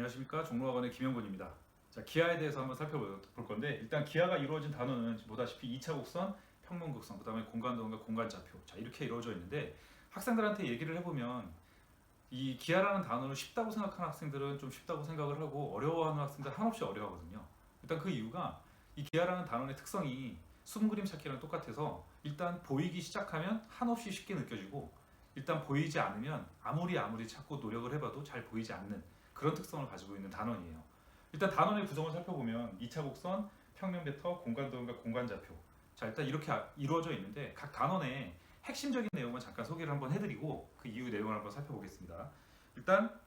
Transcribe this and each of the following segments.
안녕하십니까 종로학원의 김영곤입니다. 자 기아에 대해서 한번 살펴볼 건데 일단 기아가 이루어진 단어는 보다시피 2차 곡선, 평면 곡선, 그다음에 공간 도원과 공간 좌표 자 이렇게 이루어져 있는데 학생들한테 얘기를 해보면 이 기아라는 단어를 쉽다고 생각하는 학생들은 좀 쉽다고 생각을 하고 어려워하는 학생들 한없이 어려워하거든요. 일단 그 이유가 이 기아라는 단어의 특성이 수분 그림 찾기랑 똑같아서 일단 보이기 시작하면 한없이 쉽게 느껴지고 일단 보이지 않으면 아무리 아무리 찾고 노력을 해봐도 잘 보이지 않는 그런 특성을 가지고 있는 단원이에요. 일단 단원의 구성을 살펴보면 2차 곡선, 평면 벡터, 공간 도형과 공간 좌표. 자 일단 이렇게 아- 이루어져 있는데 각 단원의 핵심적인 내용을 잠깐 소개를 한번 해드리고 그 이후 내용을 한번 살펴보겠습니다. 일단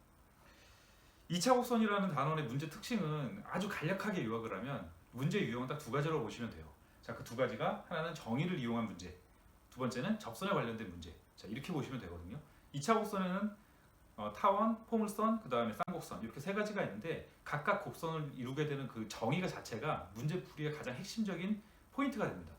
2차 곡선이라는 단원의 문제 특징은 아주 간략하게 요약을 하면 문제 유형은 딱 두 가지로 보시면 돼요. 자 그 두 가지가 하나는 정의를 이용한 문제, 두 번째는 접선에 관련된 문제. 자 이렇게 보시면 되거든요. 2차 곡선에는 어, 타원, 포물선, 그 다음에 쌍곡선 이렇게 세 가지가 있는데 각각 곡선을 이루게 되는 그 정의가 자체가 문제풀이의 가장 핵심적인 포인트가 됩니다.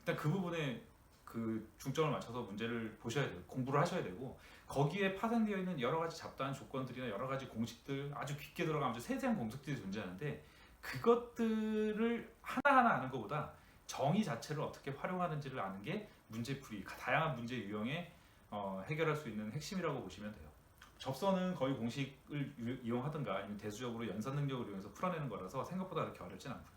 일단 그 부분에 그 중점을 맞춰서 문제를 보셔야 돼요. 공부를 하셔야 되고 거기에 파생되어 있는 여러 가지 잡다한 조건들이나 여러 가지 공식들 아주 깊게 들어가면 아주 세세한 공식들이 존재하는데 그것들을 하나하나 아는 것보다 정의 자체를 어떻게 활용하는지를 아는 게 문제풀이 다양한 문제 유형에 어, 해결할 수 있는 핵심이라고 보시면 돼요. 접선은 거의 공식을 유- 이용하든가 아니면 대수적으로 연산 능력을 이용해서 풀어내는 거라서 생각보다 그렇게 어렵진 않고요.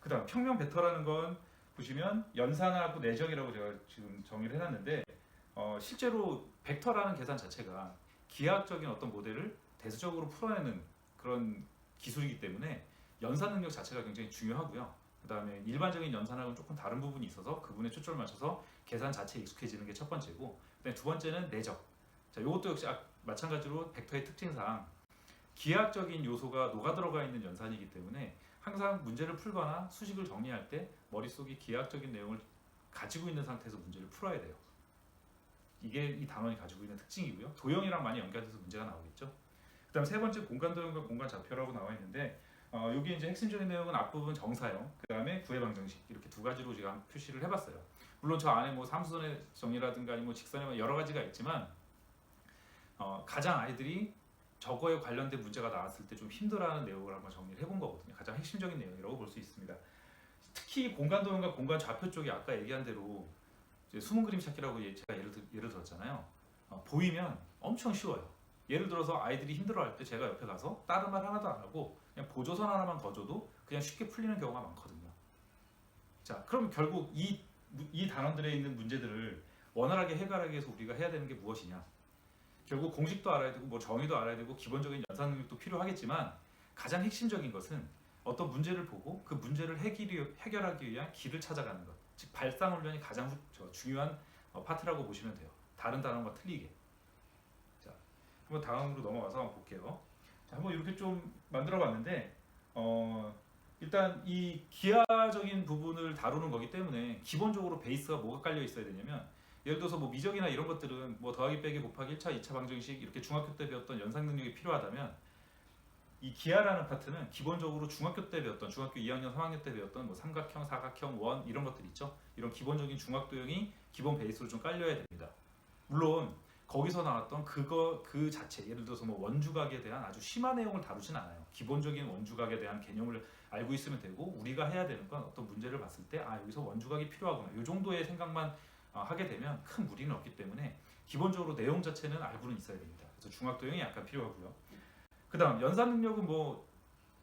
그 다음 평면 벡터라는 건 보시면 연산하고 내적이라고 제가 지금 정의를 해놨는데 어, 실제로 벡터라는 계산 자체가 기하학적인 어떤 모델을 대수적으로 풀어내는 그런 기술이기 때문에 연산 능력 자체가 굉장히 중요하고요. 그 다음에 일반적인 연산하고는 조금 다른 부분이 있어서 그분에 초점을 맞춰서 계산 자체에 익숙해지는 게 첫 번째고 그다음에 두 번째는 내적. 자, 이것도 역시 아- 마찬가지로 벡터의 특징상 기하학적인 요소가 녹아 들어가 있는 연산이기 때문에 항상 문제를 풀거나 수식을 정리할 때 머릿속에 기하학적인 내용을 가지고 있는 상태에서 문제를 풀어야 돼요. 이게 이 단원이 가지고 있는 특징이고요. 도형이랑 많이 연결돼서 문제가 나오겠죠. 그다음 세 번째 공간 도형과 공간 좌표라고 나와 있는데 어, 여기 이제 핵심적인 내용은 앞부분 정사형, 그다음에 구해 방정식 이렇게 두 가지로 제가 표시를 해봤어요. 물론 저 안에 뭐 삼수선의 정의라든가 아니면 뭐 직선의 뭐 여러 가지가 있지만 어, 가장 아이들이 저거에 관련된 문제가 나왔을 때 좀 힘들어하는 내용을 한번 정리를 해본 거거든요. 가장 핵심적인 내용이라고 볼 수 있습니다. 특히 공간 도형과 공간 좌표 쪽이 아까 얘기한 대로 숨은 그림 찾기라고 예- 제가 예를, 들, 예를 들었잖아요. 어, 보이면 엄청 쉬워요. 예를 들어서 아이들이 힘들어할 때 제가 옆에 가서 다른 말 하나도 안 하고 그냥 보조선 하나만 거줘도 그냥 쉽게 풀리는 경우가 많거든요. 자, 그럼 결국 이, 이 단원들에 있는 문제들을 원활하게 해결하기 위해서 우리가 해야 되는 게 무엇이냐? 결국 공식도 알아야 되고 뭐 정의도 알아야 되고 기본적인 연산 능력도 필요하겠지만 가장 핵심적인 것은 어떤 문제를 보고 그 문제를 해결하기 위한 길을 찾아가는 것. 즉 발상 훈련이 가장 중요한 어, 파트라고 보시면 돼요. 다른 단어와 틀리게. 자, 한번 다음으로 넘어가서 한번 볼게요. 자, 한번 이렇게 좀 만들어 봤는데 어, 일단 이 기하적인 부분을 다루는 거기 때문에 기본적으로 베이스가 뭐가 깔려 있어야 되냐면 예를 들어서 뭐 미적이나 이런 것들은 뭐 더하기 빼기 곱하기 1차, 2차 방정식 이렇게 중학교 때 배웠던 연상 능력이 필요하다면 이 기하라는 파트는 기본적으로 중학교 때 배웠던 중학교 2학년, 3학년 때 배웠던 뭐 삼각형, 사각형, 원 이런 것들 있죠. 이런 기본적인 중학도형이 기본 베이스로 좀 깔려야 됩니다. 물론 거기서 나왔던 그거 그 자체 예를 들어서 뭐 원주각에 대한 아주 심한 내용을 다루진 않아요. 기본적인 원주각에 대한 개념을 알고 있으면 되고 우리가 해야 되는 건 어떤 문제를 봤을 때 아 여기서 원주각이 필요하구나. 이 정도의 생각만 어, 하게 되면 큰 무리는 없기 때문에 기본적으로 내용 자체는 알고는 있어야 됩니다. 그래서 중학도형이 약간 필요하고요. 그다음 연산 능력은 뭐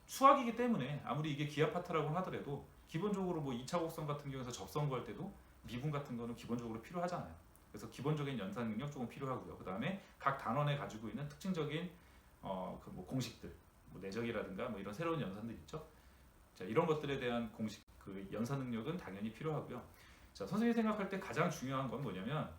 수학이기 때문에 아무리 이게 기하 파트라고 하더라도 기본적으로 뭐 2차 곡선 같은 경우에서 접선 구할 때도 미분 같은 거는 기본적으로 필요하잖아요. 그래서 기본적인 연산 능력 조금 필요하고요. 그다음에 각 단원에 가지고 있는 특징적인 어 그 뭐 공식들, 뭐 내적이라든가 뭐 이런 새로운 연산들 있죠. 자 이런 것들에 대한 공식 그 연산 능력은 당연히 필요하고요. 자 선생님이 생각할 때 가장 중요한 건 뭐냐면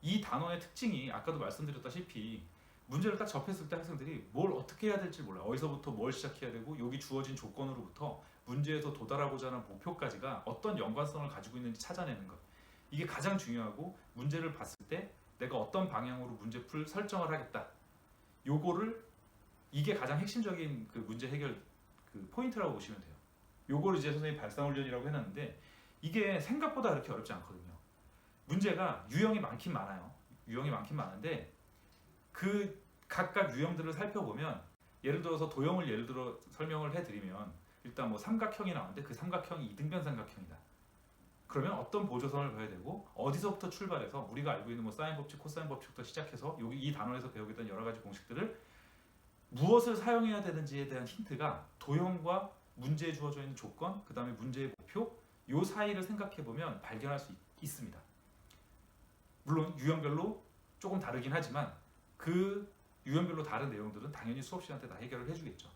이 단원의 특징이 아까도 말씀드렸다시피 문제를 딱 접했을 때 학생들이 뭘 어떻게 해야 될지 몰라. 어디서부터 뭘 시작해야 되고 여기 주어진 조건으로부터 문제에서 도달하고자 하는 목표까지가 어떤 연관성을 가지고 있는지 찾아내는 것. 이게 가장 중요하고 문제를 봤을 때 내가 어떤 방향으로 문제풀 설정을 하겠다. 요거를 이게 가장 핵심적인 그 문제 해결 그 포인트라고 보시면 돼요. 요거를 이제 선생님 발상 훈련이라고 해놨는데 이게 생각보다 그렇게 어렵지 않거든요. 문제가 유형이 많긴 많아요. 유형이 많긴 많은데 그 각각 유형들을 살펴보면 예를 들어서 도형을 예를 들어 설명을 해드리면 일단 뭐 삼각형이 나오는데 그 삼각형이 이등변 삼각형이다. 그러면 어떤 보조선을 봐야 되고 어디서부터 출발해서 우리가 알고 있는 뭐 사인 법칙, 코사인 법칙부터 시작해서 여기 이 단원에서 배우게 된 여러 가지 공식들을 무엇을 사용해야 되는지에 대한 힌트가 도형과 문제에 주어져 있는 조건, 그 다음에 문제의 목표, 요 사이를 생각해 보면 발견할 수 있, 있습니다. 물론 유형별로 조금 다르긴 하지만 그 유형별로 다른 내용들은 당연히 수업 시간 때 다 해결을 해주겠죠.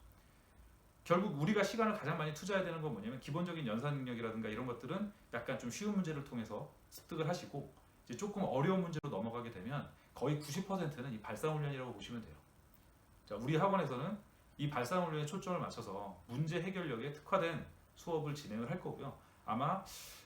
결국 우리가 시간을 가장 많이 투자해야 되는 건 뭐냐면 기본적인 연산 능력이라든가 이런 것들은 약간 좀 쉬운 문제를 통해서 습득을 하시고 이제 조금 어려운 문제로 넘어가게 되면 거의 90%는 이 발상 훈련이라고 보시면 돼요. 자, 우리 학원에서는 이 발상 훈련에 초점을 맞춰서 문제 해결력에 특화된 수업을 진행을 할 거고요. 아마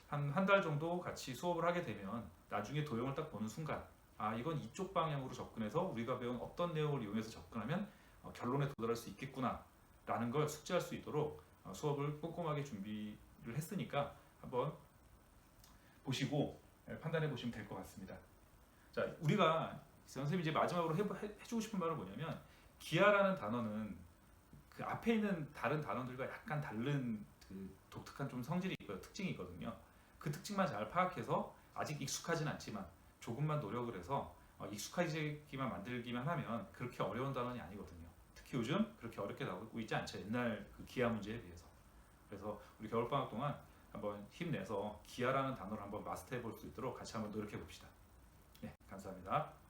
한 한 달 정도 같이 수업을 하게 되면 나중에 도형을 딱 보는 순간 아 이건 이쪽 방향으로 접근해서 우리가 배운 어떤 내용을 이용해서 접근하면 어, 결론에 도달할 수 있겠구나 라는 걸 숙지할 수 있도록 어, 수업을 꼼꼼하게 준비를 했으니까 한번 보시고 예, 판단해 보시면 될 것 같습니다. 자 우리가 선생님이 이제 마지막으로 해, 해, 해주고 싶은 말은 뭐냐면 기아라는 단어는 그 앞에 있는 다른 단어들과 약간 다른 그 독특한 좀 성질이 있고 특징이 있거든요. 그 특징만 잘 파악해서 아직 익숙하진 않지만 조금만 노력을 해서 어, 익숙해지기만 만들기만 하면 그렇게 어려운 단원이 아니거든요. 특히 요즘 그렇게 어렵게 나오고 있지 않죠. 옛날 그 기아 문제에 비해서. 그래서 우리 겨울방학 동안 한번 힘내서 기아라는 단어를 한번 마스터해 볼 수 있도록 같이 한번 노력해 봅시다. 네, 감사합니다.